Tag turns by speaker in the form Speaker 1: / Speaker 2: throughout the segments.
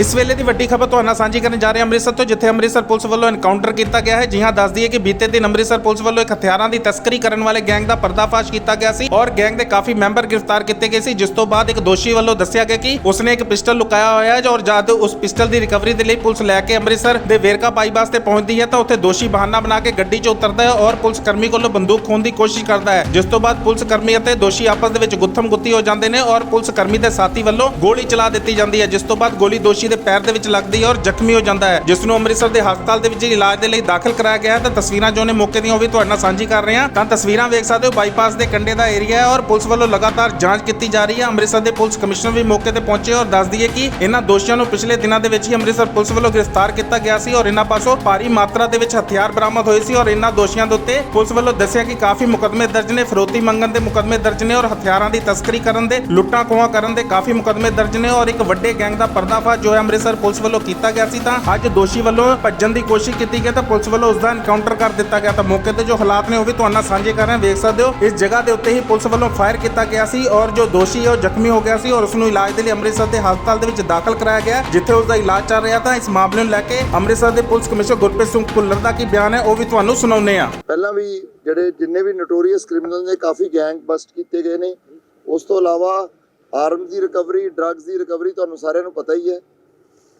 Speaker 1: ਇਸ ਵੇਲੇ ਦੀ ਵੱਡੀ ਖਬਰ ਤੁਹਾਨੂੰ ਨਾਲ ਸਾਂਝੀ ਕਰਨ ਜਾ ਰਹੇ ਹਾਂ ਅੰਮ੍ਰਿਤਸਰ ਤੋਂ, ਜਿੱਥੇ ਅੰਮ੍ਰਿਤਸਰ ਪੁਲਿਸ ਵੱਲੋਂ ਐਨਕਾਊਂਟਰ ਕੀਤਾ ਗਿਆ ਹੈ। ਜੀ ਹਾਂ ਦੱਸ ਦਈਏ ਕਿ ਬੀਤੇ ਦਿਨ ਅੰਮ੍ਰਿਤਸਰ ਪੁਲਿਸ ਵੱਲੋਂ ਇੱਕ ਹਥਿਆਰਾਂ ਦੀ ਤਸਕਰੀ ਕਰਨ ਵਾਲੇ ਗੈਂਗ ਦਾ ਪਰਦਾਫਾਸ਼ ਕੀਤਾ ਗਿਆ ਸੀ ਔਰ ਗੈਂਗ ਦੇ ਕਾਫੀ ਮੈਂਬਰ ਗ੍ਰਿਫਤਾਰ ਕੀਤੇ ਗਏ ਸੀ, ਜਿਸ ਤੋਂ ਬਾਅਦ ਇੱਕ ਦੋਸ਼ੀ ਵੱਲੋਂ ਦੱਸਿਆ ਗਿਆ ਕਿ ਉਸਨੇ ਇੱਕ ਪਿਸਟਲ ਲੁਕਾਇਆ ਹੋਇਆ ਹੈ ਔਰ ਜਦ ਉਸ ਪਿਸਟਲ ਦੀ ਰਿਕਵਰੀ ਦੇ ਲਈ ਪੁਲਿਸ ਲੈ ਕੇ ਅੰਮ੍ਰਿਤਸਰ ਦੇ ਵੇਰਕਾ ਬਾਈਪਾਸ ਤੇ ਪਹੁੰਚਦੀ ਹੈ ਤਾਂ ਉੱਥੇ ਦੋਸ਼ੀ ਬਹਾਨਾ ਬਣਾ ਕੇ ਗੱਡੀ 'ਚ ਉਤਰਦਾ ਹੈ ਔਰ ਪੁਲਿਸ ਕਰਮੀ ਕੋਲੋਂ ਬੰਦੂਕ ਖੋਹਣ ਦੀ ਕੋਸ਼ਿਸ਼ ਕਰਦਾ ਹੈ। ਜਿਸ ਤੋਂ ਬਾਅਦ ਪੁਲਿਸ ਕਰਮੀ ਅਤੇ ਦੋਸ਼ੀ ਆਪਸ ਦੇ ਵਿੱਚ ਗੁੱਥਮ ਗੁੱਤੀ ਹੋ ਜਾਂਦੇ ਨੇ ਔਰ ਪੁਲਿਸ ਕਰਮੀ ਦੇ ਸਾਥੀ ਵੱਲੋਂ ਗੋਲੀ ਚਲਾ ਦਿੱਤੀ ਜਾਂਦੀ ਹੈ, ਜਿਸ ਤੋਂ ਬਾਅਦ ਗੋਲੀ ਦੋਸ਼ੀ ਦੇ ਪੈਰ ਦੇ ਵਿੱਚ ਲੱਗਦੀ ਹੈ ਔਰ ਜ਼ਖਮੀ ਹੋ ਜਾਂਦਾ ਹੈ। ਜਿਸ ਨੂੰ ਅੰਮ੍ਰਿਤਸਰ ਦੇ ਹਸਪਤਾਲ ਦੇ ਵਿੱਚ ਇਲਾਜ ਦੇ ਲਈ ਦਾਖਲ ਕਰਾਇਆ ਗਿਆ ਹੈ, ਤਾਂ ਤਸਵੀਰਾਂ ਜੋ ਨੇ ਮੌਕੇ ਦੀਆਂ ਉਹ ਵੀ ਤੁਹਾਡੇ ਨਾਲ ਸਾਂਝੀ ਕਰ ਰਹੇ ਹਾਂ। ਤਾਂ ਤਸਵੀਰਾਂ ਵੇਖ ਸਕਦੇ ਹੋ, ਬਾਈਪਾਸ ਦੇ ਕੰਢੇ ਦਾ ਏਰੀਆ ਹੈ ਔਰ ਪੁਲਿਸ ਵੱਲੋਂ ਲਗਾਤਾਰ ਜਾਂਚ ਕੀਤੀ ਜਾ ਰਹੀ ਹੈ। ਅੰਮ੍ਰਿਤਸਰ ਦੇ ਪੁਲਿਸ ਕਮਿਸ਼ਨਰ ਵੀ ਮੌਕੇ ਤੇ ਪਹੁੰਚੇ ਔਰ ਦੱਸ ਦਈਏ ਕਿ ਇਹਨਾਂ ਦੋਸ਼ੀਆਂ ਨੂੰ ਪਿਛਲੇ ਦਿਨਾਂ ਦੇ ਵਿੱਚ ਹੀ ਅੰਮ੍ਰਿਤਸਰ ਪੁਲਿਸ ਵੱਲੋਂ ਗ੍ਰਿਫਤਾਰ ਕੀਤਾ ਗਿਆ ਸੀ ਔਰ ਇਹਨਾਂ ਪਾਸੋਂ ਭਾਰੀ ਮਾਤਰਾ ਦੇ ਵਿੱਚ ਹਥਿਆਰ ਬਰਾਮਦ ਹੋਏ ਸੀ ਔਰ ਇਹਨਾਂ ਦੋਸ਼ੀਆਂ ਦੇ ਉੱਤੇ ਪੁਲਿਸ ਵੱਲੋਂ ਦੱਸਿਆ ਕਿ ਕਾਫੀ ਮੁਕੱਦਮੇ ਦਰਜ ਨੇ, ਫਰੋਤੀ ਮੰਗਣ ਦੇ ਮੁਕੱਦਮੇ ਦਰਜ ਨੇ ਔਰ ਹਥਿਆਰਾਂ ਦੀ ਤਸਕਰੀ ਕਰਨ ਦੇ ਲੁੱਟਾਂ ਖੋਹਾਂ ਕਰਨ ਦੇ ਕਾਫੀ ਮੁਕੱਦਮੇ ਦਰਜ ਨੇ ਔਰ ਇੱਕ ਵੱਡੇ ਗੈਂਗ ਦਾ ਪਰਦਾਫਾਸ਼ ਜੋ ਹੈ ਅੰਮ੍ਰਿਤਸਰ, ਪੁਲਿਸ ਵੱਲੋਂ ਕੀਤਾ ਗਿਆ ਸੀ ਤਾਂ ਅੱਜ ਦੋਸ਼ੀ ਵੱਲੋਂ ਭੱਜਣ ਦੀ ਕੋਸ਼ਿਸ਼ ਕੀਤੀ ਗਈ ਤਾਂ ਪੁਲਿਸ ਵੱਲੋਂ ਉਸ ਦਾ ਐਨਕਾਊਂਟਰ ਕਰ ਦਿੱਤਾ ਗਿਆ। ਤਾਂ ਮੌਕੇ ਤੇ ਜੋ ਹਾਲਾਤ ਨੇ ਉਹ ਵੀ ਤੁਹਾਨੂੰ ਸਾਂਝੇ ਕਰ ਰਹੇ ਵੇਖ ਸਕਦੇ ਹੋ, ਇਸ ਜਗ੍ਹਾ ਦੇ ਉੱਤੇ ਹੀ ਪੁਲਿਸ ਵੱਲੋਂ ਫਾਇਰ ਕੀਤਾ ਗਿਆ ਸੀ ਔਰ ਜੋ ਦੋਸ਼ੀ ਉਹ ਜ਼ਖਮੀ ਹੋ ਗਿਆ ਸੀ ਔਰ ਉਸ ਨੂੰ ਇਲਾਜ ਦੇ ਲਈ ਅੰਮ੍ਰਿਤਸਰ ਦੇ ਹਸਪਤਾਲ ਦੇ ਵਿੱਚ ਦਾਖਲ ਕਰਾਇਆ ਗਿਆ। ਜਿੱਥੇ ਉਸ ਦਾ ਇਲਾਜ ਚੱਲ ਰਿਹਾ ਤਾਂ ਇਸ ਮਾਮਲੇ ਨੂੰ ਲੈ ਕੇ ਅੰਮ੍ਰਿਤਸਰ ਦੇ ਪੁਲਿਸ ਕਮਿਸ਼ਨਰ ਗੁਰਪ੍ਰੀਤ ਸਿੰਘ ਭੁੱਲਰ ਦਾ ਕੀ ਬਿਆਨ ਹੈ, ਉਹ ਵੀ ਤੁਹਾਨੂੰ ਸੁਣਾਉਂਦੇ ਆ
Speaker 2: ਪਹਿਲਾਂ ਵੀ ਜਿਹੜੇ ਜਿੰਨੇ ਵੀ ਨੋਟੋਰੀਅਸ ਕ੍ਰਿਮੀਨਲ ਨੇ, ਕਾਫੀ ਗੈਂਗ ਬਸਟ ਕੀਤੇ ਗਏ ਨੇ। ਉਸ ਤੋਂ ਇਲਾਵਾ ਆਰਮ ਦੀ ਰਿਕਵਰੀ ਡਰੱਗਸ ਦੀ ਰਿਕਵਰੀ ਤੁਹਾਨੂੰ ਸਾਰਿਆਂ ਨੂੰ ਪਤਾ ਹੀ ਹੈ।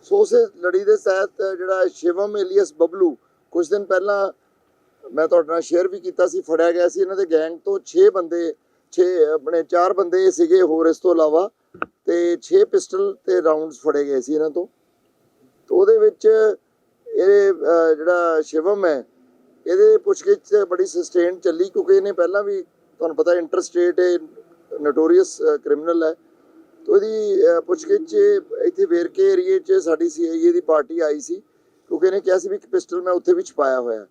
Speaker 2: ਸੋ ਉਸੇ ਲੜੀ ਦੇ ਤਹਿਤ ਜਿਹੜਾ ਸ਼ਿਵਮ ਏਲੀਅਸ ਬਬਲੂ ਕੁਝ ਦਿਨ ਪਹਿਲਾਂ ਮੈਂ ਤੁਹਾਡੇ ਨਾਲ ਸ਼ੇਅਰ ਵੀ ਕੀਤਾ ਸੀ, ਫੜਿਆ ਗਿਆ ਸੀ। ਇਹਨਾਂ ਦੇ ਗੈਂਗ ਤੋਂ 6 ਬੰਦੇ 6 ਆਪਣੇ 4 ਬੰਦੇ ਸੀਗੇ ਹੋਰ ਇਸ ਤੋਂ ਇਲਾਵਾ ਤੇ 6 ਪਿਸਟਲ ਤੇ ਰਾਉਂਡਸ ਫੜੇ ਗਏ ਸੀ ਇਹਨਾਂ ਤੋਂ। ਤੇ ਉਹਦੇ ਵਿੱਚ ਇਹ ਜਿਹੜਾ ਸ਼ਿਵਮ ਹੈ, ਇਹਦੇ ਪੁੱਛਗਿੱਛ ਤੇ ਬੜੀ ਸਸਟੇਨ ਚੱਲੀ ਕਿਉਂਕਿ ਇਹਨੇ ਪਹਿਲਾਂ ਵੀ, ਤੁਹਾਨੂੰ ਪਤਾ ਇੰਟਰਸਟੇਟ ਇਹ ਨੋਟੋਰੀਅਸ ਕ੍ਰਿਮੀਨਲ ਹੈ। ਤੇ ਉਹਦੀ ਪੁੱਛਗਿੱਛ ਇੱਥੇ ਵੇਰਕੇ ਏਰੀਏ 'ਚ ਸਾਡੀ ਸੀਆਈਏ ਦੀ ਪਾਰਟੀ ਆਈ ਸੀ ਕਿਉਂਕਿ ਇਹਨੇ ਕਿਹਾ ਸੀ ਵੀ ਇੱਕ ਪਿਸਟਲ ਮੈਂ ਉੱਥੇ ਵੀ ਛਪਾਇਆ ਹੋਇਆ।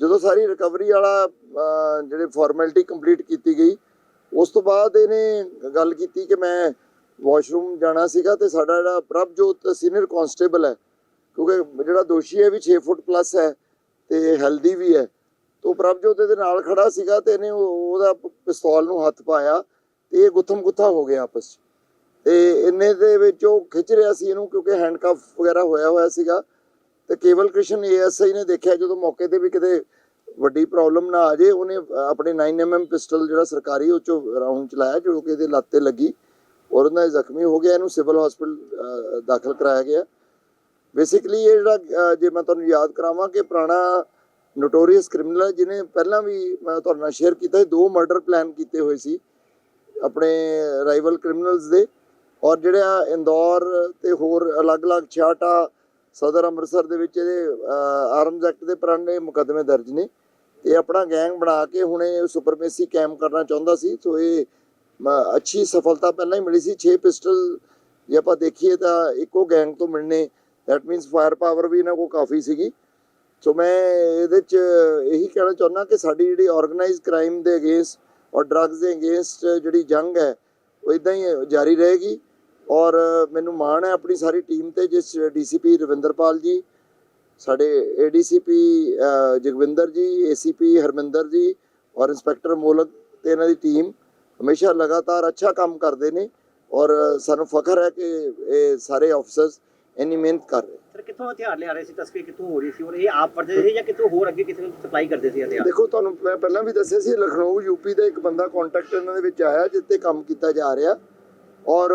Speaker 2: ਜਦੋਂ ਸਾਰੀ ਰਿਕਵਰੀ ਵਾਲਾ ਅਹ, ਜਿਹੜੇ ਫਾਰਮੈਲਿਟੀ ਕੰਪਲੀਟ ਕੀਤੀ ਗਈ ਉਸ ਤੋਂ ਬਾਅਦ ਇਹਨੇ ਗੱਲ ਕੀਤੀ ਕਿ ਮੈਂ ਵਾਸ਼ਰੂਮ ਜਾਣਾ ਸੀਗਾ ਤੇ ਸਾਡਾ ਜਿਹੜਾ ਪ੍ਰਭਜੋਤ ਸੀਨੀਅਰ ਕਾਂਸਟੇਬਲ ਹੈ ਕਿਉਂਕਿ ਜਿਹੜਾ ਦੋਸ਼ੀ ਹੈ ਵੀ 6 ਫੁੱਟ ਪਲੱਸ ਹੈ ਤੇ ਹੈਲਦੀ ਵੀ ਹੈ। ਤੋਂ ਪ੍ਰਭਜੋਤ ਦੇ ਨਾਲ ਖੜਾ ਸੀਗਾ ਤੇ ਇਹਨੇ ਉਹ- ਉਹਦਾ ਪਿਸਤੌਲ ਨੂੰ ਹੱਥ ਪਾਇਆ ਤੇ ਇਹ ਗੁੱਥਮ ਗੁੱਥਾ ਹੋ ਗਿਆ ਆਪਸ 'ਚ। ਤੇ ਇੰਨੇ ਦੇ ਵਿੱਚ ਉਹ ਖਿੱਚ ਰਿਹਾ ਸੀ ਇਹਨੂੰ ਕਿਉਂਕਿ ਹੈਂਡਕਫ ਵਗੈਰਾ ਹੋਇਆ ਹੋਇਆ ਸੀਗਾ। ਤੇ ਕੇਵਲ ਕ੍ਰਿਸ਼ਨ ਏਐਸਆਈ ਨੇ ਦੇਖਿਆ ਜਦੋਂ ਮੌਕੇ ਤੇ ਵੀ ਕਿਤੇ ਵੱਡੀ ਪ੍ਰੋਬਲਮ ਨਾ ਆ ਜੇ ਉਹਨੇ ਆਪਣੇ 9mm ਪਿਸਟਲ ਜਿਹੜਾ ਸਰਕਾਰੀ ਉਹ ਚੋਂ ਰਾਉਂਡ ਚਲਾਇਆ ਜੋ ਕਿ ਇਹਦੇ ਲੱਤ ਤੇ ਲੱਗੀ ਔਰ ਉਹਨਾਂ ਇਹ ਜ਼ਖਮੀ ਹੋ ਗਿਆ। ਇਹਨੂੰ ਸਿਵਲ ਹਸਪੀਟਲ ਦਾਖਲ ਕਰਾਇਆ ਗਿਆ। ਬੇਸਿਕਲੀ ਇਹ ਜਿਹੜਾ ਜੇ ਮੈਂ ਤੁਹਾਨੂੰ ਯਾਦ ਕਰਾਵਾਂ ਕਿ ਪੁਰਾਣਾ ਨੋਟੋਰੀਅਸ ਕ੍ਰਿਮੀਨਲ ਹੈ ਜਿਹਨੇ ਪਹਿਲਾਂ ਵੀ ਮੈਂ ਤੁਹਾਡੇ ਨਾਲ ਸ਼ੇਅਰ ਕੀਤਾ ਦੋ ਮਰਡਰ ਪਲਾਨ ਕੀਤੇ ਹੋਏ ਸੀ ਆਪਣੇ ਰਾਈਵਲ ਕ੍ਰਿਮੀਨਲਸ ਦੇ। ਔਰ ਜਿਹੜਾ ਇੰਦੌਰ ਤੇ ਹੋਰ ਅਲੱਗ-ਅਲੱਗ ਛਾਟਾ ਸਦਰ ਅੰਮ੍ਰਿਤਸਰ ਦੇ ਵਿੱਚ ਇਹਦੇ ਆਰਮਜ਼ ਐਕਟ ਦੇ ਪੁਰਾਣੇ ਮੁਕੱਦਮੇ ਦਰਜ ਨੇ। ਤੇ ਆਪਣਾ ਗੈਂਗ ਬਣਾ ਕੇ ਹੁਣ ਇਹ ਸੁਪਰਮੇਸੀ ਕੈਮ ਕਰਨਾ ਚਾਹੁੰਦਾ ਸੀ। ਸੋ ਇਹ ਮ- ਅੱਛੀ ਸਫਲਤਾ ਪਹਿਲਾਂ ਹੀ ਮਿਲੀ ਸੀ। 6 ਪਿਸਟਲ ਜੇ ਆਪਾਂ ਦੇਖੀਏ ਤਾਂ ਇੱਕੋ ਗੈਂਗ ਤੋਂ ਮਿਲਣੇ ਦੈਟ ਮੀਨਸ ਫਾਇਰ ਪਾਵਰ ਵੀ ਇਹਨਾਂ ਕੋਲ ਕਾਫੀ ਸੀਗੀ। ਸੋ ਮੈਂ ਇਹਦੇ ਚ ਇਹੀ ਕਹਿਣਾ ਚਾਹੁੰਦਾ ਕਿ ਸਾਡੀ ਜਿਹੜੀ ਆਰਗੇਨਾਈਜ਼ ਕ੍ਰਾਈਮ ਦੇ ਅਗੇਂਸਟ ਔਰ ਡਰੱਗਸ ਦੇ ਅਗੇਂਸਟ ਜਿਹੜੀ ਜੰਗ ਹੈ, ਉਹ ਇਦਾਂ ਹੀ ਜਾਰੀ ਰਹੇਗੀ। ਔਰ ਮੈਨੂੰ ਮਾਣ ਹੈ ਆਪਣੀ ਸਾਰੀ ਟੀਮ ਤੇ ਜਿਸ ਡੀਸੀਪੀ ਰਵਿੰਦਰਪਾਲ ਜੀ ਸਾਡੇ ਏਡੀਸੀਪੀ ਜਗਵਿੰਦਰ ਜੀ ਏਸੀਪੀ ਹਰਮਿੰਦਰ ਜੀ ਔਰ ਇੰਸਪੈਕਟਰ ਮੋਲਕ ਤੇ ਇਹਨਾਂ ਦੀ ਟੀਮ ਹਮੇਸ਼ਾ ਲਗਾਤਾਰ ਅੱਛਾ ਕੰਮ ਕਰਦੇ ਨੇ ਔਰ ਸਾਨੂੰ ਫਖਰ ਹੈ ਕਿ ਇਹ ਸਾਰੇ ਆਫੀਸਰਸ ਇੰਨੀ ਮਿਹਨਤ ਕਰ ਰਹੇ
Speaker 3: ਸਰ ਕਿੱਥੋਂ ਹਥਿਆਰ ਲਿਆ ਰਹੇ ਸੀ? ਤਸਕਰੀ ਕਿੱਥੋਂ ਹੋ ਰਹੀ ਸੀ? ਔਰ ਇਹ ਆਪ ਵਰਤਦੇ ਸੀ ਜਾਂ ਕਿੱਥੋਂ ਹੋਰ ਅੱਗੇ ਕਿਸੇ ਨੂੰ ਸਪਲਾਈ ਕਰਦੇ ਸੀ ਹਥਿਆਰ?
Speaker 2: ਦੇਖੋ ਤੁਹਾਨੂੰ ਮੈਂ ਪਹਿਲਾਂ ਵੀ ਦੱਸਿਆ ਸੀ ਲਖਨਊ ਯੂਪੀ ਦਾ ਇੱਕ ਬੰਦਾ ਕੰਟੈਕਟ ਇਹਨਾਂ ਦੇ ਵਿੱਚ ਆਇਆ ਜਿੱਤੇ ਕੰਮ ਕੀਤਾ ਜਾ ਰਿਹਾ ਔਰ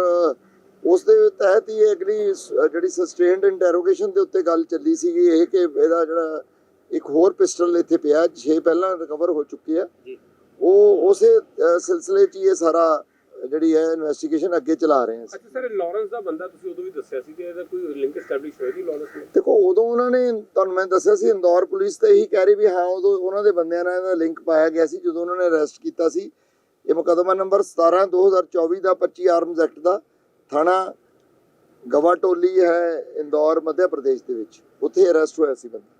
Speaker 2: ਤਹਿਤ ਹੀ ਅਗਲੀ ਜਿਹੜੀ ਸਸਟੇਨਡ ਇੰਟਰੋਗੇਸ਼ਨ ਦੇ ਉੱਤੇ ਗੱਲ ਚੱਲੀ ਸੀਗੀ ਇਹ ਕਿ ਇਹਦਾ ਜਿਹੜਾ ਇੱਕ ਹੋਰ ਪਿਸਟਲ ਇੱਥੇ ਪਿਆ 6 ਪਹਿਲਾਂ ਰਿਕਵਰ ਹੋ ਚੁੱਕੇ ਆ। ਉਹ ਉਸੇ ਸਿਲਸਿਲੇ 'ਚ ਇਹ ਸਾਰਾ ਜਿਹੜੀ ਹੈ ਇਨਵੈਸਟੀਗੇਸ਼ਨ ਅੱਗੇ ਚਲਾ ਰਹੇ ਹਾਂ।
Speaker 4: ਅੱਛਾ ਸਰ ਲਾਰੈਂਸ ਦਾ ਬੰਦਾ ਤੁਸੀਂ ਉਦੋਂ ਵੀ ਦੱਸਿਆ ਸੀ ਕਿ ਇਹਦਾ ਕੋਈ ਲਿੰਕ ਐਸਟੈਬਲਿਸ਼ ਹੋਇਆ ਸੀ ਲਾਰੈਂਸ ਨਾਲ
Speaker 2: ਦੇਖੋ ਉਦੋਂ ਉਹਨਾਂ ਨੇ ਤੁਹਾਨੂੰ ਮੈਂ ਦੱਸਿਆ ਸੀ ਇੰਦੌਰ ਪੁਲਿਸ ਤੇ ਇਹੀ ਕਹਿ ਰਹੀ ਵੀ ਹਾਂ ਉਦੋਂ ਉਹਨਾਂ ਦੇ ਬੰਦਿਆਂ ਨਾਲ ਇਹਦਾ ਲਿੰਕ ਪਾਇਆ ਗਿਆ ਸੀ ਜਦੋਂ ਉਹਨਾਂ ਨੇ ਅਰੈਸਟ ਕੀਤਾ ਸੀ। ਇਹ ਮੁਕੱਦਮਾ ਨੰਬਰ 17 2024 ਦਾ 25 ਆਰਮਜ਼ ਐਕਟ ਦਾ ਥਾਣਾ ਗਵਾ ਟੋਲੀ ਹੈ ਇੰਦੌਰ ਮੱਧ ਪ੍ਰਦੇਸ਼ ਦੇ ਵਿੱਚ। ਉੱਥੇ ਅਰੈਸਟ ਹੋਇਆ ਸੀ ਬੰਦਾ।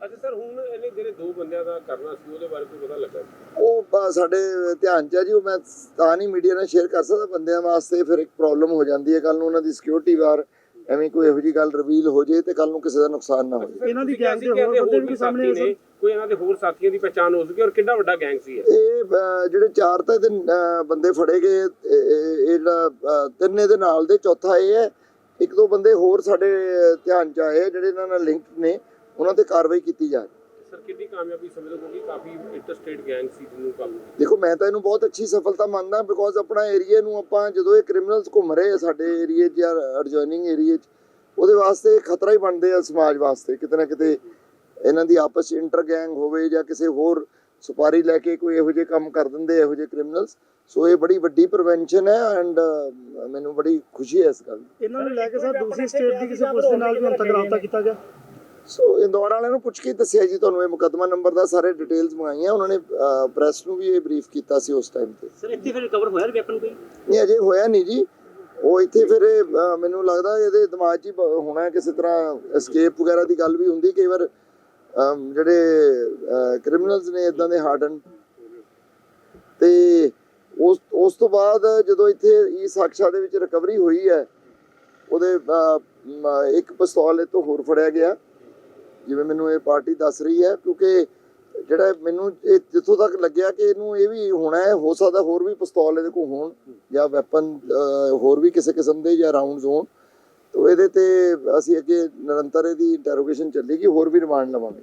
Speaker 4: ਅੱਛਾ ਸਰ ਹੁਣ ਇਹਨੇ ਜਿਹੜੇ ਦੋ ਬੰਦਿਆਂ ਦਾ ਕਰਨਾ ਸੀ ਉਹਦੇ ਬਾਰੇ ਕੋਈ ਪਤਾ ਲੱਗਾ
Speaker 2: ਉਹ ਬ- ਸਾਡੇ ਧਿਆਨ ਚ ਹੈ ਜੀ ਉਹ ਮੈਂ ਤਾਂ ਨਹੀਂ ਮੀਡੀਆ ਨਾਲ ਸ਼ੇਅਰ ਕਰ ਸਕਦਾ ਬੰਦਿਆਂ ਵਾਸਤੇ ਫਿਰ ਇੱਕ ਪ੍ਰੋਬਲਮ ਹੋ ਜਾਂਦੀ ਹੈ। ਕੱਲ ਨੂੰ ਉਹਨਾਂ ਦੀ ਸਿਕਿਉਰਿਟੀ ਵਾਰ ਐਵੇਂ ਕੋਈ ਇਹੋ ਜੀ ਗੱਲ ਰਿਵੀਲ ਹੋ ਜੇ ਤੇ ਕੱਲ ਨੂੰ ਕਿਸੇ ਦਾ ਨੁਕਸਾਨ ਨਾ ਹੋ
Speaker 4: ਇਹਨਾਂ ਦੀ ਗੈਂਗ ਦੇ ਹੋਰ ਬੰਦੇ ਵੀ ਸਾਹਮਣੇ ਨੇ ਕੋਈ ਇਹਨਾਂ ਦੇ ਹੋਰ ਸਾਥੀਆਂ ਦੀ ਪਛਾਣ ਹੋ ਸਕੀ ਔਰ ਕਿੰਨਾ ਵੱਡਾ ਗੈਂਗ ਸੀ ਇਹ?
Speaker 2: ਜਿਹੜੇ ਚਾਰ ਤਾਂ ਇਹਦੇ ਬੰਦੇ ਫੜੇ ਗਏ ਇਹ ਜਿਹੜਾ ਤਿੰਨ ਇਹਦੇ ਨਾਲ ਦੇ ਚੌਥਾ ਇਹ ਹੈ ਇੱਕ ਦੋ ਬੰਦੇ ਹੋਰ ਸਾਡੇ ਧਿਆਨ ਚ ਆਏ ਜਿਹੜੇ ਇਹਨਾਂ ਨਾਲ ਲਿੰਕ ਨੇ ਉਹਨਾਂ ਤੇ ਕਾਰਵਾਈ ਕੀਤੀ ਜਾ ਰਹੀ
Speaker 4: ਸਰ ਕਿੰਨੀ ਕਾਮਯਾਬੀ ਸਮਝੋ ਕਿਉਂਕਿ ਕਾਫੀ ਇੰਟਰਸਟੇਟ ਗੈਂਗ ਸੀ ਜਿਹਨੂੰ ਕੰਮ
Speaker 2: ਦੇਖੋ ਮੈਂ ਤਾਂ ਇਹਨੂੰ ਬਹੁਤ ਅੱਛੀ ਸਫਲਤਾ ਮੰਨਦਾ ਬਿਕੋਜ਼ ਆਪਣਾ ਏਰੀਆ ਨੂੰ ਆਪਾਂ ਜਦੋਂ ਇਹ ਕ੍ਰਿਮੀਨਲਸ ਘੁੰਮ ਰਹੇ ਆ ਸਾਡੇ ਏਰੀਆ 'ਚ ਜਾਂ ਐਡਜੋਇਨਿੰਗ ਏਰੀਆ 'ਚ ਉਹਦੇ ਵਾਸਤੇ ਖਤਰਾ ਹੀ ਬਣਦੇ ਆ ਸਮਾਜ ਵਾਸਤੇ ਕਿਤੇ ਨਾ ਕਿਤੇ ਇਹਨਾਂ ਦੀ ਆਪਸ 'ਚ ਇੰਟਰ ਗੈਂਗ ਹੋਵੇ ਜਾਂ ਕਿਸੇ ਹੋਰ ਸੁਪਾਰੀ ਲੈ ਕੇ ਕੋਈ ਇਹੋ ਜਿਹੇ ਕੰਮ ਕਰ ਦਿੰਦੇ ਇਹੋ ਜਿਹੇ ਕ੍ਰਿਮੀਨਲਸ ਸੋ ਇਹ ਬੜੀ ਵੱਡੀ ਪ੍ਰੀਵੈਂਸ਼ਨ ਹੈ ਐਂਡ ਮੈਨੂੰ ਬੜੀ ਖੁਸ਼ੀ ਹੈ ਇਸ ਗੱਲ ਦੀ।
Speaker 5: ਇਹਨਾਂ ਨੂੰ ਲੈ ਕੇ ਸਰ ਦੂਸਰੀ ਸਟੇਟ ਦੀ ਕਿਸੇ ਪੁਲਿਸ ਦੇ ਨਾਲ ਵੀ ਹੁਣ ਤੱਕ ਰਾਬਤਾ ਕੀਤਾ ਗਿਆ?
Speaker 2: ਸੋ ਇੰਦੌਰ ਵਾਲਿਆਂ ਨੂੰ ਪੁੱਛ ਕੇ ਦੱਸਿਆ ਜੀ ਤੁਹਾਨੂੰ ਇਹ ਮੁਕੱਦਮਾ ਨੰਬਰ ਦਾ ਸਾਰੇ ਡਿਟੇਲਸ ਮੰਗਾਈਆਂ। ਉਹਨਾਂ ਨੇ ਪ੍ਰੈਸ ਨੂੰ ਵੀ ਇਹ ਬਰੀਫ ਕੀਤਾ ਸੀ ਉਸ ਟਾਈਮ ਤੇ।
Speaker 3: ਸਰ ਇੱਥੇ ਫਿਰ ਰਿਕਵਰ ਹੋਇਆ ਵੈਪਨ ਕੋਈ?
Speaker 2: ਨਹੀਂ ਅਜੇ ਹੋਇਆ ਨਹੀਂ ਜੀ। ਉਹ ਇੱਥੇ ਫਿਰ ਮੈਨੂੰ ਲੱਗਦਾ ਇਹਦੇ ਦਿਮਾਗ 'ਚ ਹੀ ਹੋਣਾ ਹੈ ਕਿਸੇ ਤਰ੍ਹਾਂ ਐਸਕੇਪ ਵਗੈਰਾ ਦੀ ਗੱਲ ਵੀ ਹੁੰਦੀ। ਕਈ ਵਾਰ ਜਿਹੜੇ ਕ੍ਰਿਮੀਨਲਸ ਨੇ ਇਦਾਂ ਦੇ ਹਾਰਡਨ ਤੇ ਉਸ ਉਸ ਤੋਂ ਬਾਅਦ ਜਦੋਂ ਇੱਥੇ ਇਹ ਸਾਕਸ਼ਾ ਦੇ ਵਿੱਚ ਰਿਕਵਰੀ ਹੋਈ ਹੈ, ਉਹਦੇ ਇੱਕ ਪਿਸਤੌਲ ਇਹ ਤੋਂ ਹੋਰ ਫੜਿਆ ਗਿਆ। ਜਿਵੇਂ ਮੈਨੂੰ ਇਹ ਪਾਰਟੀ ਦੱਸ ਰਹੀ ਹੈ, ਕਿਉਂਕਿ ਜਿਹੜਾ ਮੈਨੂੰ ਇਹ ਜਿੱਥੋਂ ਤੱਕ ਲੱਗਿਆ ਕਿ ਇਹਨੂੰ ਇਹ ਵੀ ਹੋਣਾ ਹੈ, ਹੋ ਸਕਦਾ ਹੋਰ ਵੀ ਪਿਸਤੌਲ ਇਹਦੇ ਕੋਲ ਹੋਣ, ਜਾਂ ਵੈਪਨ ਹੋਰ ਵੀ ਕਿਸੇ ਕਿਸਮ ਦੇ ਜਾਂ ਰਾਉਂਡਸ ਹੋਣ। ਤੋ ਇਹਦੇ ਤੇ ਅਸੀਂ ਅੱਗੇ ਨਿਰੰਤਰ ਇਹਦੀ ਇੰਟਰੋਗੇਸ਼ਨ ਚੱਲੇਗੀ ਹੋਰ ਵੀ ਰਿਮਾਂਡ ਲਵਾਂਗੇ।